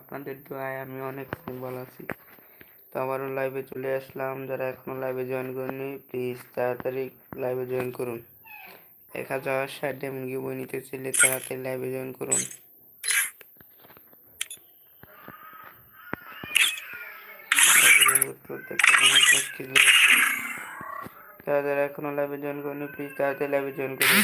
আপনাদের দোয়ায় আমি অনেক ভালো আছি। তো আবারও লাইভে চলে আসলাম, যারা এখনও লাইভে জয়েন করেনি প্লিজ তাড়াতাড়ি লাইভে জয়েন করুন। এক হাজার ষাট ডেমন গিয়ে বই নিতে চাইলে তাড়াতাড়ি লাইভে জয়েন করুন। যারা যারা এখনও লাইভে জয়েন করেনি প্লিজ তাড়াতাড়ি লাইভে জয়েন করুন।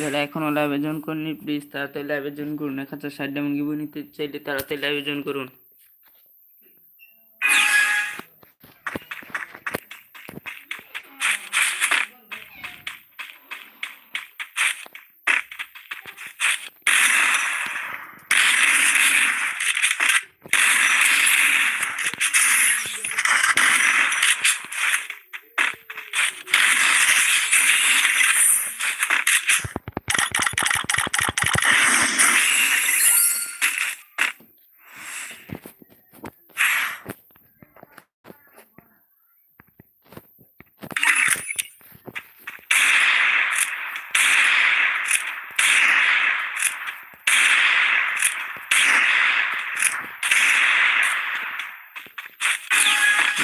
যারা এখনও লাইভে জয়েন করেনি প্লিজ তাড়াতাড়ি লাইভে জয়েন করুন, এক হাজার ষাট ডায়মন্ড গিবো নিতে চাইলে তাড়াতাড়ি লাইভে জয়েন করুন।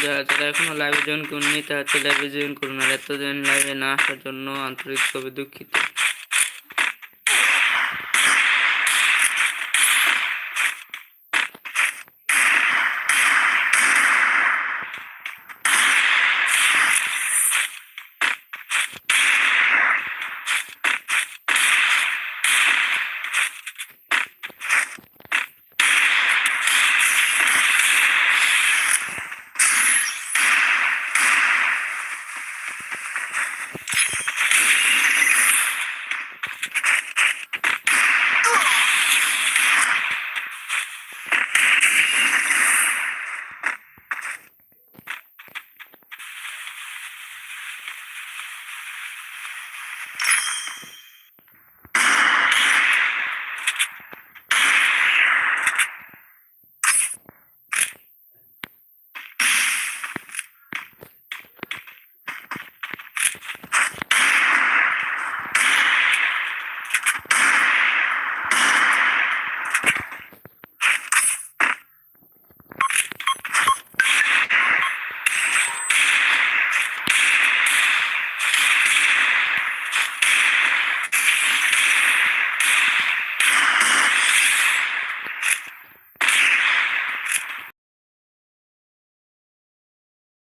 যারা যারা এখনও লাইভে জয়েন করুননি তো লাইভে জয়েন করুন। আর এতদিন লাইভে না আসার জন্য আন্তরিকভাবে দুঃখিত।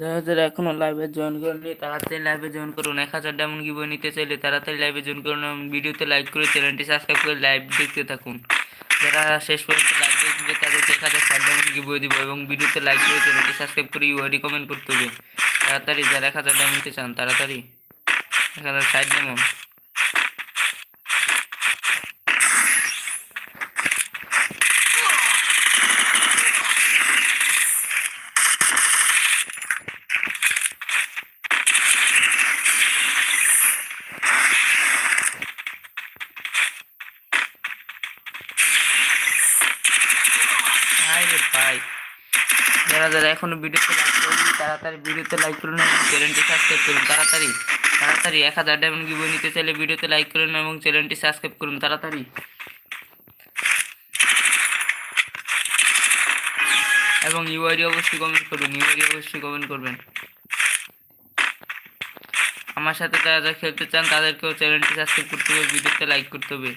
যারা যারা এখনও লাইভে জয়েন করেনি তাড়াতাড়ি লাইভে জয়েন করুন। এক হাজার ডায়মন্ড গিবো নিতে চাইলে তাড়াতাড়ি লাইভে জয়েন করুন এবং ভিডিওতে লাইক করে চ্যানেলটি সাবস্ক্রাইব করে লাইভ দেখতে থাকুন। যারা শেষ পর্যন্ত লাইভ দেখবে, তাদেরকে এক হাজার ষাট ডায়মন্ড গিবো দিব এবং ভিডিওতে লাইক করে চ্যানেলটি সাবস্ক্রাইব করে ইউআইডি কমেন্ট করতে হবে। তাড়াতাড়ি যারা এক হাজার ডায়মন্ড চান, তাড়াতাড়ি। এক হাজার ষাট ডায়মন্ড যারা যারা এখনও ভিডিওতে লাইক করেনি, তাড়াতাড়ি ভিডিওতে লাইক করুন এবং চ্যানেলটি সাবস্ক্রাইব করুন, তাড়াতাড়ি তাড়াতাড়ি এক হাজার ডায়মন্ড গিবো নিতে চাইলে ভিডিওতে লাইক করুন এবং চ্যানেলটি সাবস্ক্রাইব করুন, তাড়াতাড়ি। এবং ইউআইডি অবশ্যই কমেন্ট করুন ইউআইডি অবশ্যই কমেন্ট করবেন। আমার সাথে যারা যারা খেলতে চান, তাদেরকেও চ্যানেলটি সাবস্ক্রাইব করতে হবে, ভিডিওতে লাইক করতে হবে।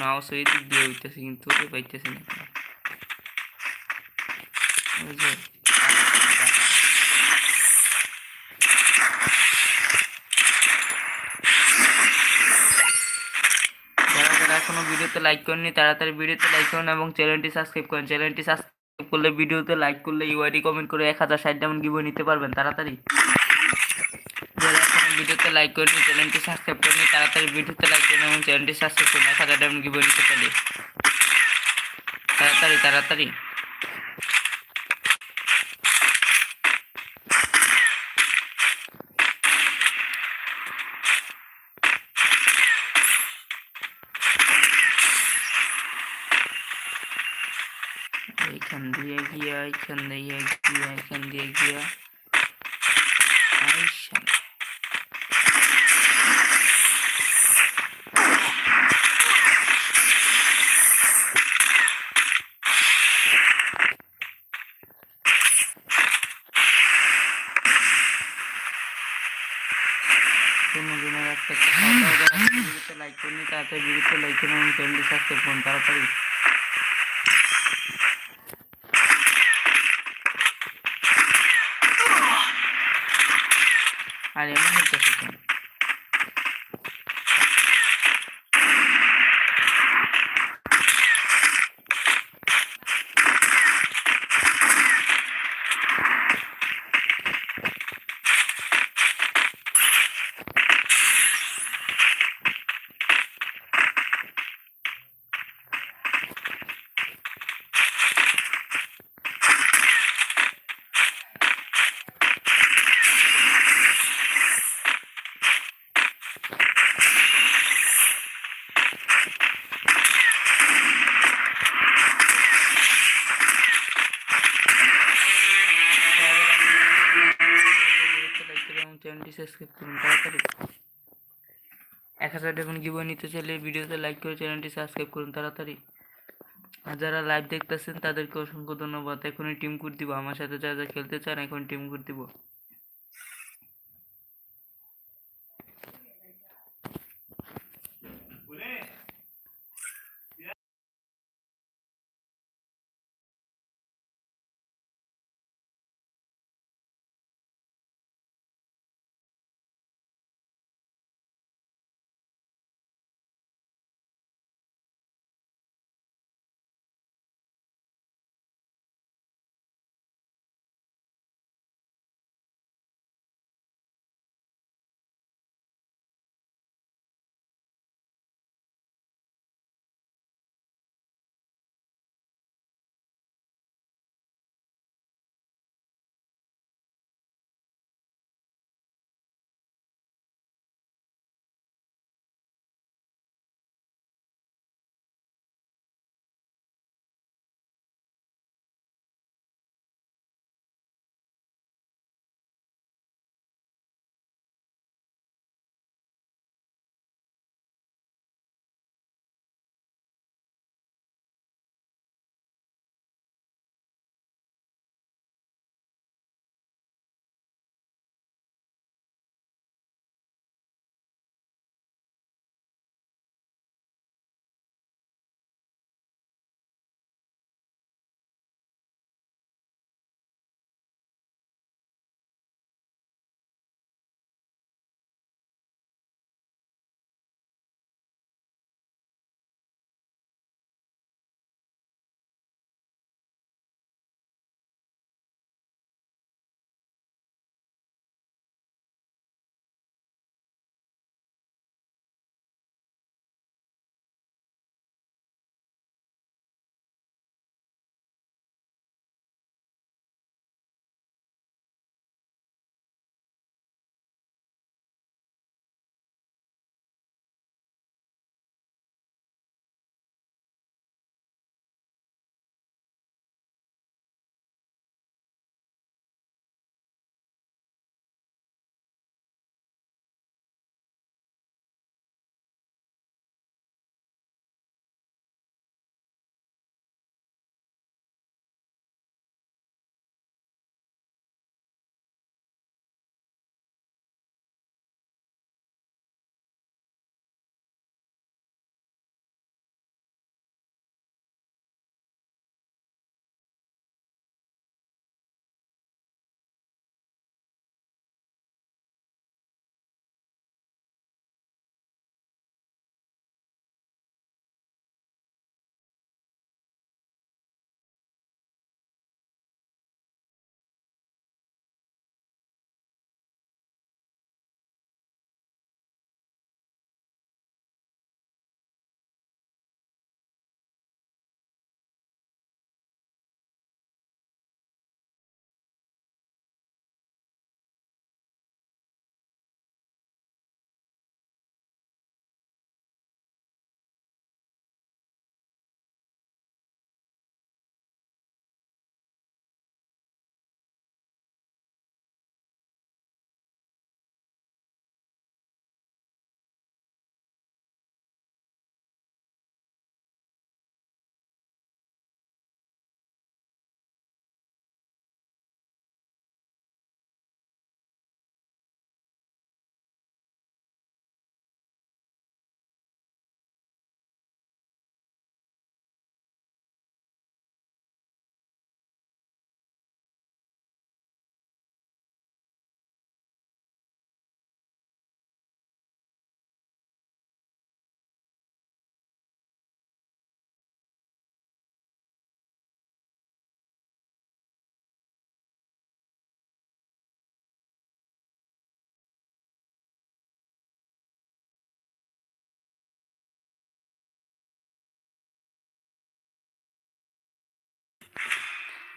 না অবশ্য এই দিক দিয়ে উঠতেছে, কিন্তু পাইতেছে না এখনও ভিডিওতে লাইক করেননি, তাড়াতাড়ি ভিডিওতে লাইক করুন এবং চ্যানেলটি সাবস্ক্রাইব করুন। চ্যানেলটি সাবস্ক্রাইব করলে, ভিডিওতে লাইক করলে ইউআইডি কমেন্ট করে এক হাজার ষাট ডায়মন্ড গিভওয়ে নিতে পারবেন, তাড়াতাড়ি। ভিডিওতে লাইক করেনি চ্যানেলটি সাবস্ক্রাইব করেনি তাড়াতাড়ি ভিডিওতে লাইক করুন এবং চ্যানেলটি সাবস্ক্রাইব করুন এক হাজার ডায়মন্ড গিভওয়ে নিতে পারে তাড়াতাড়ি তাড়াতাড়ি এইখান দিয়ে গিয়া এইখান দিয়ে গিয়া এইখান দিয়ে গিয়া জনের একটা ভিডিওতে লাইক করুন তাড়াতাড়ি ভিডিওতে লাইক করুন এবং চ্যানেলটি সাবস্ক্রাইব করুন তাড়াতাড়ি আর এমন হচ্ছে সাবস্ক্রাইব করুন, তাড়াতাড়ি এক হাজার এখন গিবো নিতে চাইলে ভিডিওতে লাইক করে চ্যানেলটি সাবস্ক্রাইব করুন, তাড়াতাড়ি। আর যারা লাইভ দেখতেছেন, তাদেরকে অসংখ্য ধন্যবাদ। এখনই টিম কোড দিব। আমার সাথে যারা যা খেলতে চান, এখন টিম কোড দিব।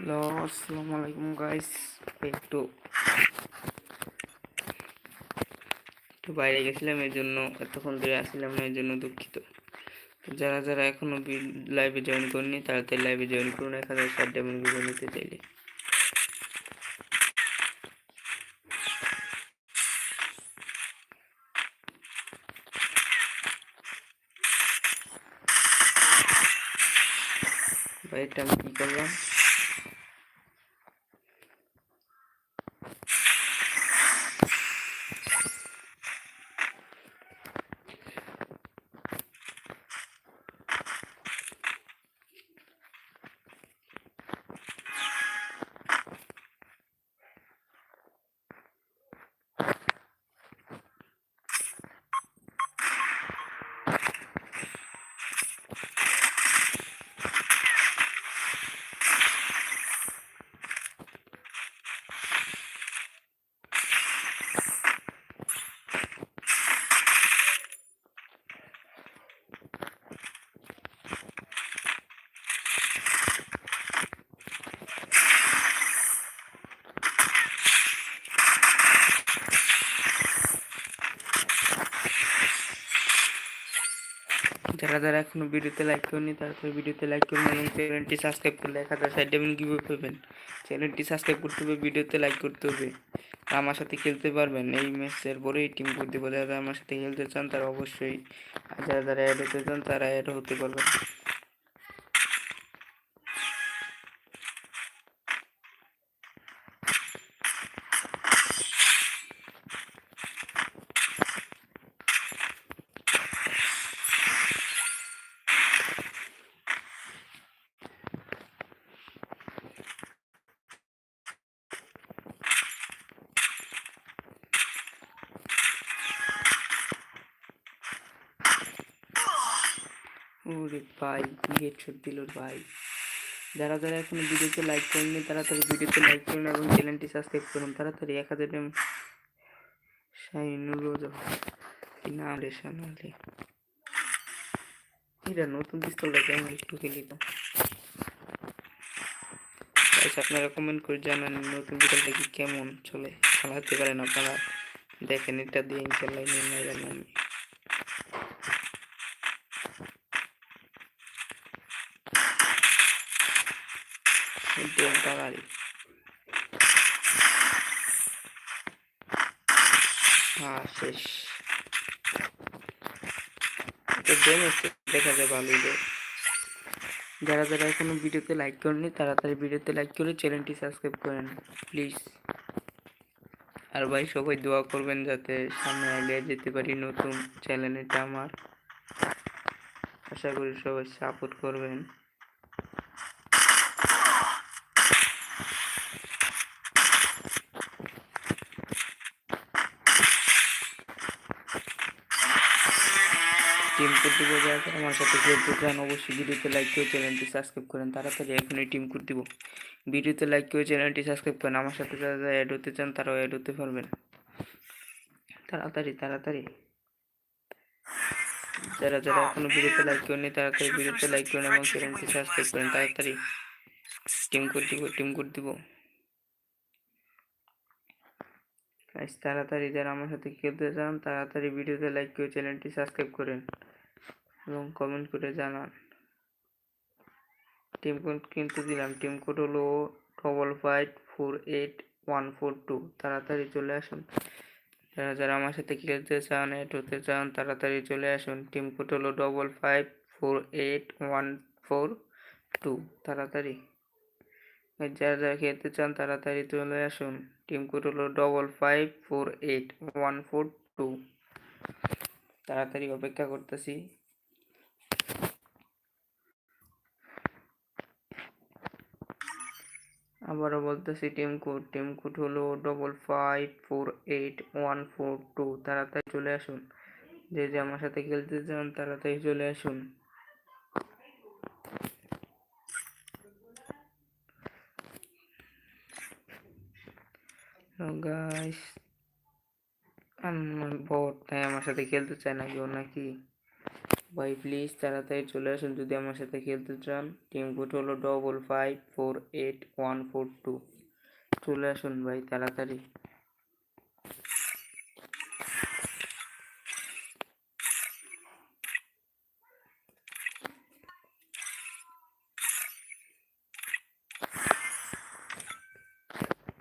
হ্যালো, আসসালামু আলাইকুম গাইস একটু একটু বাইরে গেছিলাম এর জন্য এতক্ষণ ধরে আসছিলাম না এর জন্য দুঃখিত। যারা যারা এখনও লাইভে জয়েন করেনি তাড়াতাড়ি লাইভে জয়েন করুন এক হাজার ষাট ডেমন ভিডিও নিতে চাইলে। ভাই, এটা আমি কি করলাম? যারা যারা এখনও ভিডিওতে লাইক করেনি তারপর ভিডিওতে লাইক করুন এবং চ্যানেলটি সাবস্ক্রাইব করলে এক হাজার ষাট গিভ কীভাবে পাবেন। চ্যানেলটি সাবস্ক্রাইব করতে হবে, ভিডিওতে লাইক করতে হবে। আমার সাথে খেলতে পারবেন, এই ম্যাচের পরেই টিম করতে বলে যারা আমার সাথে খেলতে চান, তারা অবশ্যই যারা যারা অ্যাড হতে চান, তারা অ্যাড হতে পারবেন। ভাই, কি হেডশট দিল ভাই। যারা যারা এখনও ভিডিওতে লাইক করেননি, তাড়াতাড়ি ভিডিওতে লাইক করুন এবং চ্যানেলটি সাবস্ক্রাইব করুন। তাড়াতাড়ি এক হাজার শাইনুর রোজা নাম রে সোনালি এটা নতুন পিস্তলটা কেমন একটু খেলি আপনারা কমেন্ট করে জানান নতুন পিস্তলটা কি কেমন চলে। চালাতে পারেন আপনারা দেখেন, এটা দিয়ে ইনশাল্লাহ নিয়ে নেওয়া যাবে আমি দেড়টা গাড়ি হ্যাঁ শেষ দেখা যায় ভালোই যারা যারা এখনও ভিডিওতে লাইক করেনি তাড়াতাড়ি ভিডিওতে লাইক করে চ্যানেলটি সাবস্ক্রাইব করেন প্লিজ আর ভাই, সবাই দোয়া করবেন যাতে সামনে আগে যেতে পারি নতুন চ্যানেল এটা আমার। আশা করি সবাই সাপোর্ট করবেন। টিম করতে দিব যারা আমার সাথে খেলতে চান অবশ্যই ভিডিওতে লাইক করে চ্যানেলটি সাবস্ক্রাইব করেন, তাড়াতাড়ি এখনই টিম করে দিব ভিডিওতে লাইক করে চ্যানেলটি সাবস্ক্রাইব করেন, আমার সাথে যারা যারা অ্যাড হতে চান, তারাও অ্যাড হতে পারবেন। তাড়াতাড়ি তাড়াতাড়ি। যারা যারা এখনও ভিডিওতে লাইক করেনি তাড়াতাড়ি ভিডিওতে লাইক করেন এবং চ্যানেলটি সাবস্ক্রাইব করেন, তাড়াতাড়ি। টিম করে দিব টিম করে দিব তাড়াতাড়ি যারা আমার সাথে খেলতে চান, তাড়াতাড়ি ভিডিওতে লাইক করে চ্যানেলটি সাবস্ক্রাইব করেন। এবং কমেন্ট করে জানান। টিম কোড কিন্তু দিলাম। টিম কোড হলো double five four eight one four two তাড়াতাড়ি চলে আসুন। যারা যারা আমার সাথে খেলতে চান এড হতে চান, তাড়াতাড়ি চলে আসুন। টিম কোড হলো double five four eight one four two তাড়াতাড়ি। যারা যারা খেলতে চান, তাড়াতাড়ি চলে আসুন। টিম কোড হলো double five four eight one four two তাড়াতাড়ি অপেক্ষা করতেছি। আবারও বলতেছি, টিম কোড টিম কোড হলো double five four eight one four two তাড়াতাড়ি চলে আসুন। যে যে আমার সাথে খেলতে চান, তাড়াতাড়ি চলে আসুন। গাইস আমার বট তাই আমার সাথে খেলতে চায় না কেউ নাকি? ভাই প্লিজ তাড়াতাড়ি চলে আসুন যদি আমার সাথে খেলতে চান। টিম কোড হলো double five four eight one four two চলে আসুন ভাই, তাড়াতাড়ি।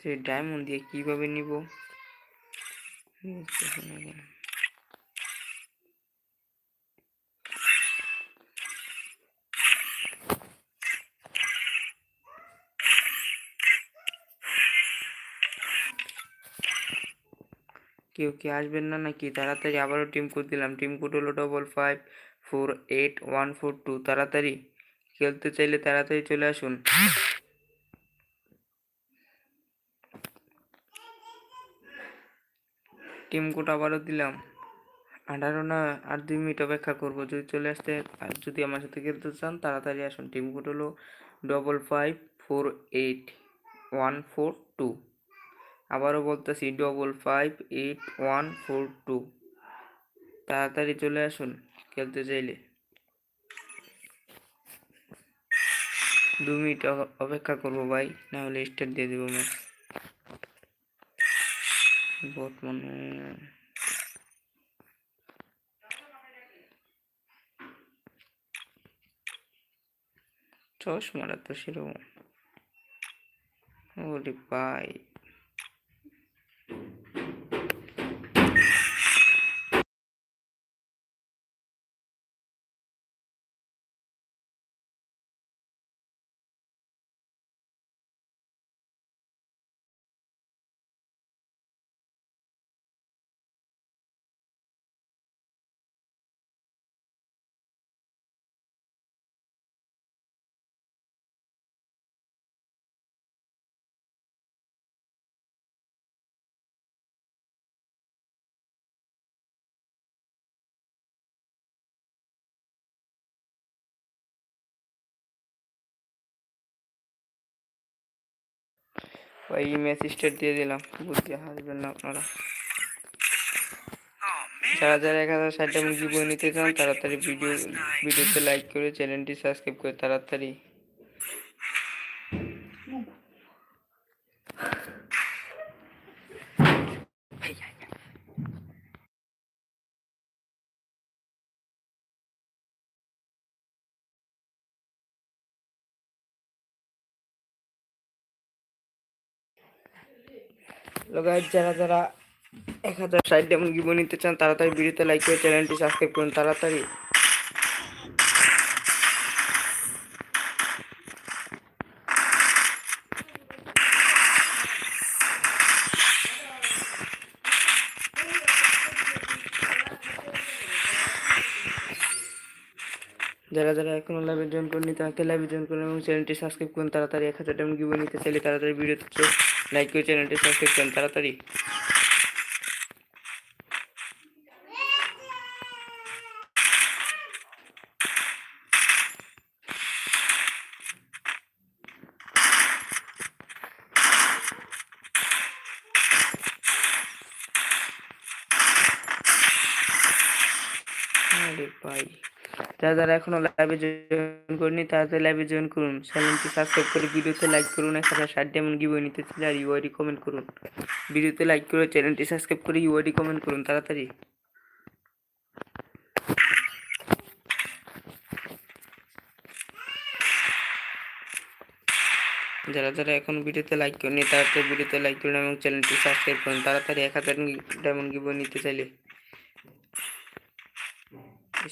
সেই ডায়মন্ড দিয়ে কীভাবে নিব? কেউ কি আসবেন না নাকি? তাড়াতাড়ি আবারও টিম কোড দিলাম। টিম কোড হলো double five four eight one four two তাড়াতাড়ি খেলতে চাইলে তাড়াতাড়ি চলে আসুন। টিম কোড আবারও দিলাম। আঠারো না আর দুই মিনিট অপেক্ষা করব। যদি চলে আসতে আর যদি আমার সাথে খেলতে চান, তাড়াতাড়ি আসুন। টিম কোড হলো double five four eight one four two আবারও বলতেছি double five eight one four two তাড়াতাড়ি চলে আসুন, খেলতে চাইলে। দু মিনিট অপেক্ষা করব ভাই, না হলে স্টার্ট দিয়ে দেবো ম্যাচ বর্তমানে চশমাটা তো সেরকম। ওরে ভাই। ম্যাচ স্টার্ট দিয়ে দিলাম। বুঝতে হাসবেন না আপনারা। যারা যারা এক হাজার ষাটটা মুরগি বই নিতে চান, তাড়াতাড়ি ভিডিও ভিডিওতে লাইক করে চ্যানেলটি সাবস্ক্রাইব করে তাড়াতাড়ি। গাইজ যারা যারা এক হাজার ষাট ডেমন গিবো নিতে চান, তাড়াতাড়ি ভিডিওতে লাইক করে চ্যানেলটি সাবস্ক্রাইব করুন, তাড়াতাড়ি। যারা যারা এখনও লাইভে জয়েন করেনি তাকে লাইভে জয়েন করুন এবং চ্যানেলটি সাবস্ক্রাইব করুন, তাড়াতাড়ি এক হাজার ডেমন গিবো নিতে চাইলে তাড়াতাড়ি ভিডিওতে লাইক করে চ্যানেলটি সাবস্ক্রাইব করুন তাড়াতাড়ি আরে ভাই যারা যারা এখনও লাইভে জয়েন করেনি তাড়াতাড়ি লাইভে জয়েন করুন। চ্যানেলটি সাবস্ক্রাইব করে ভিডিওতে লাইক করুন এক হাজার ষাট ডেমন গিবো নিতে চাইলে আর ইউআইডি কমেন্ট করুন। ভিডিওতে লাইক করে চ্যানেলটি সাবস্ক্রাইব করে ইউআইডি কমেন্ট করুন তাড়াতাড়ি। যারা যারা এখন ভিডিওতে লাইক করেনি তাড়াতাড়ি ভিডিওতে লাইক করুন এবং চ্যানেলটি সাবস্ক্রাইব করুন। তাড়াতাড়ি এক হাজার ডায়মন্ড গিবো নিতে চাইলে।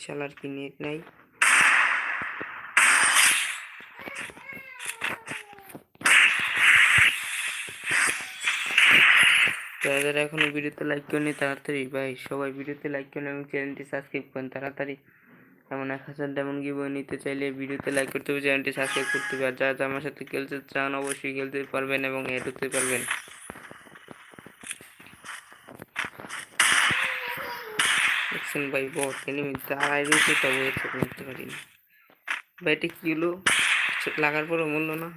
শালার কি নেট নাই। যারা এখনও ভিডিওতে লাইক করেনি তাড়াতাড়ি ভাই সবাই ভিডিওতে লাইক করুন এবং চ্যানেলটি সাবস্ক্রাইব করেন, তাড়াতাড়ি। এমন এক হাজার ডেমন গিবো নিতে চাইলে ভিডিওতে লাইক করতে হবে, চ্যানেলটি সাবস্ক্রাইব করতে হবে। আর যারা আমার সাথে খেলতে চান, অবশ্যই খেলতে পারবেন এবং এড হতে পারবেন। দেখছেন ভাই বট এনিমি দাঁড়ায় রয়েছে, তবে হচ্ছে করতে পারি না ভাই এটা কি হলো লাগার পরও মূল্য না।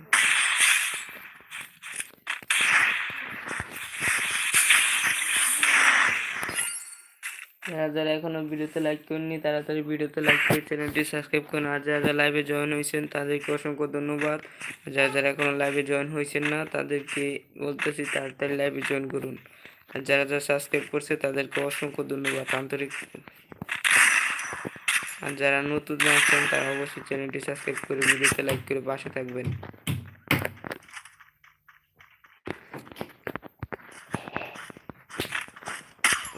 যারা যারা এখনও ভিডিওতে লাইক করেননি, তাড়াতাড়ি ভিডিওতে লাইক করে চ্যানেলটি সাবস্ক্রাইব করুন। আর যারা যারা লাইভে জয়েন হয়েছেন, তাদেরকে অসংখ্য ধন্যবাদ। যারা যারা এখনও লাইভে জয়েন হয়েছেন না, তাদেরকে বলতেছি তাড়াতাড়ি লাইভে জয়েন করুন। আর যারা যারা সাবস্ক্রাইব করছে, তাদেরকে অসংখ্য ধন্যবাদ আন্তরিক। আর যারা নতুন আছেন তারা অবশ্যই চ্যানেলটি সাবস্ক্রাইব করে ভিডিওতে লাইক করে পাশে থাকবেন।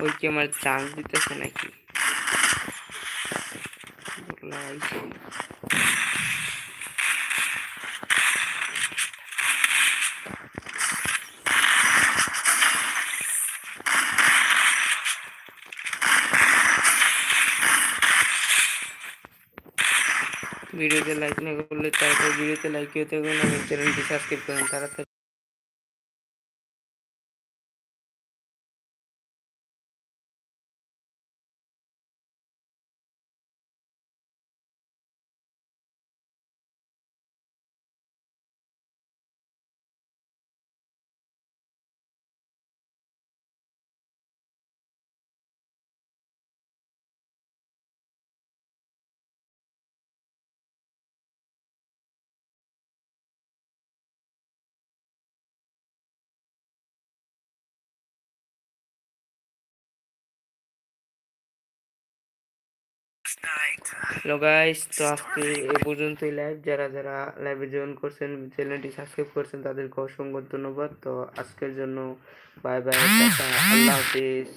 ওই কি আমার চান্স দিতেছে নাকি? লাইছে। ভিডিওতে লাইক না করলে তারপর ভিডিওতে লাইক করে থাকুন এবং চ্যানেলটি সাবস্ক্রাইব করুন তাড়াতাড়ি হ্যালো গাইস তো আজকে এ পর্যন্তই লাইভ যারা যারা লাইভে জয়েন করছেন চ্যানেলটি সাবস্ক্রাইব করছেন, তাদেরকে অসংখ্য ধন্যবাদ। তো আজকের জন্য বাই বাই আল্লাহ হাফিজ।